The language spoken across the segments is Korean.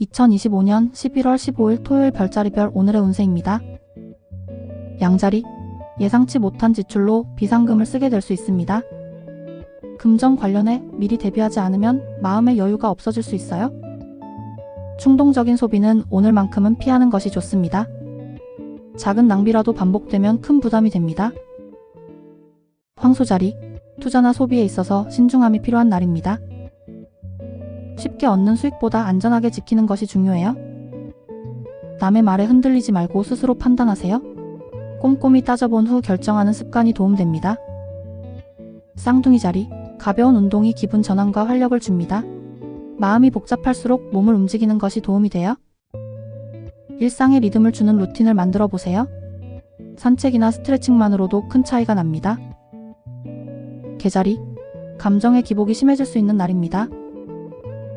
2025년 11월 15일 토요일 별자리별 오늘의 운세입니다. 양자리 예상치 못한 지출로 비상금을 쓰게 될 수 있습니다. 금전 관련해 미리 대비하지 않으면 마음의 여유가 없어질 수 있어요. 충동적인 소비는 오늘만큼은 피하는 것이 좋습니다. 작은 낭비라도 반복되면 큰 부담이 됩니다. 황소자리 투자나 소비에 있어서 신중함이 필요한 날입니다. 쉽게 얻는 수익보다 안전하게 지키는 것이 중요해요. 남의 말에 흔들리지 말고 스스로 판단하세요. 꼼꼼히 따져본 후 결정하는 습관이 도움됩니다. 쌍둥이 자리, 가벼운 운동이 기분 전환과 활력을 줍니다. 마음이 복잡할수록 몸을 움직이는 것이 도움이 돼요. 일상의 리듬을 주는 루틴을 만들어 보세요. 산책이나 스트레칭만으로도 큰 차이가 납니다. 개자리, 감정의 기복이 심해질 수 있는 날입니다.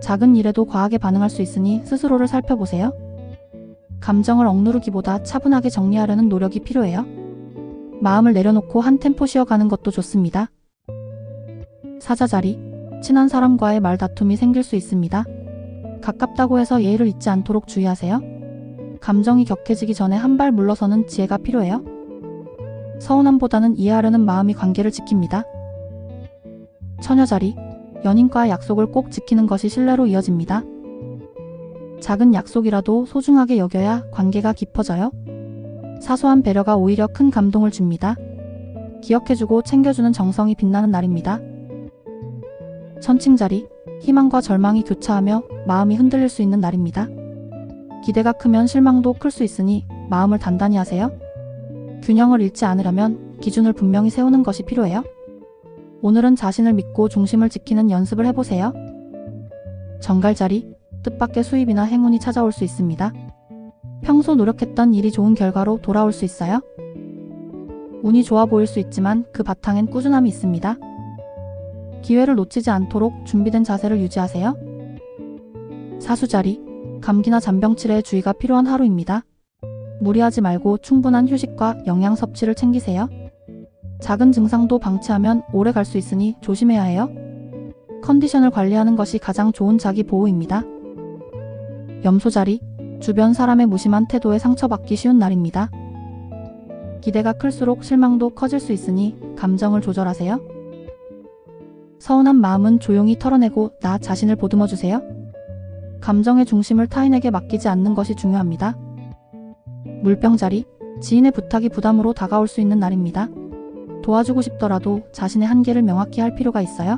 작은 일에도 과하게 반응할 수 있으니 스스로를 살펴보세요. 감정을 억누르기보다 차분하게 정리하려는 노력이 필요해요. 마음을 내려놓고 한 템포 쉬어가는 것도 좋습니다. 사자 자리, 친한 사람과의 말다툼이 생길 수 있습니다. 가깝다고 해서 예의를 잊지 않도록 주의하세요. 감정이 격해지기 전에 한 발 물러서는 지혜가 필요해요. 서운함보다는 이해하려는 마음이 관계를 지킵니다. 처녀 자리, 연인과의 약속을 꼭 지키는 것이 신뢰로 이어집니다. 작은 약속이라도 소중하게 여겨야 관계가 깊어져요. 사소한 배려가 오히려 큰 감동을 줍니다. 기억해주고 챙겨주는 정성이 빛나는 날입니다. 천칭자리, 희망과 절망이 교차하며 마음이 흔들릴 수 있는 날입니다. 기대가 크면 실망도 클 수 있으니 마음을 단단히 하세요. 균형을 잃지 않으려면 기준을 분명히 세우는 것이 필요해요. 오늘은 자신을 믿고 중심을 지키는 연습을 해보세요. 정갈자리, 뜻밖의 수입이나 행운이 찾아올 수 있습니다. 평소 노력했던 일이 좋은 결과로 돌아올 수 있어요. 운이 좋아 보일 수 있지만 그 바탕엔 꾸준함이 있습니다. 기회를 놓치지 않도록 준비된 자세를 유지하세요. 사수자리, 감기나 잔병치레에 주의가 필요한 하루입니다. 무리하지 말고 충분한 휴식과 영양 섭취를 챙기세요. 작은 증상도 방치하면 오래 갈 수 있으니 조심해야 해요. 컨디션을 관리하는 것이 가장 좋은 자기 보호입니다. 염소 자리, 주변 사람의 무심한 태도에 상처받기 쉬운 날입니다. 기대가 클수록 실망도 커질 수 있으니 감정을 조절하세요. 서운한 마음은 조용히 털어내고 나 자신을 보듬어 주세요. 감정의 중심을 타인에게 맡기지 않는 것이 중요합니다. 물병 자리, 지인의 부탁이 부담으로 다가올 수 있는 날입니다. 도와주고 싶더라도 자신의 한계를 명확히 할 필요가 있어요.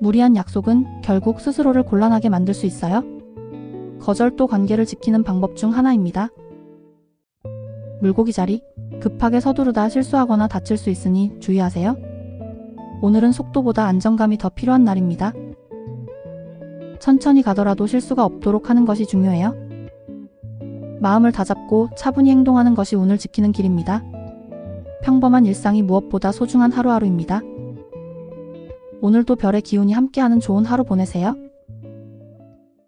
무리한 약속은 결국 스스로를 곤란하게 만들 수 있어요. 거절도 관계를 지키는 방법 중 하나입니다. 물고기 자리, 급하게 서두르다 실수하거나 다칠 수 있으니 주의하세요. 오늘은 속도보다 안정감이 더 필요한 날입니다. 천천히 가더라도 실수가 없도록 하는 것이 중요해요. 마음을 다잡고 차분히 행동하는 것이 운을 지키는 길입니다. 평범한 일상이 무엇보다 소중한 하루하루입니다. 오늘도 별의 기운이 함께하는 좋은 하루 보내세요.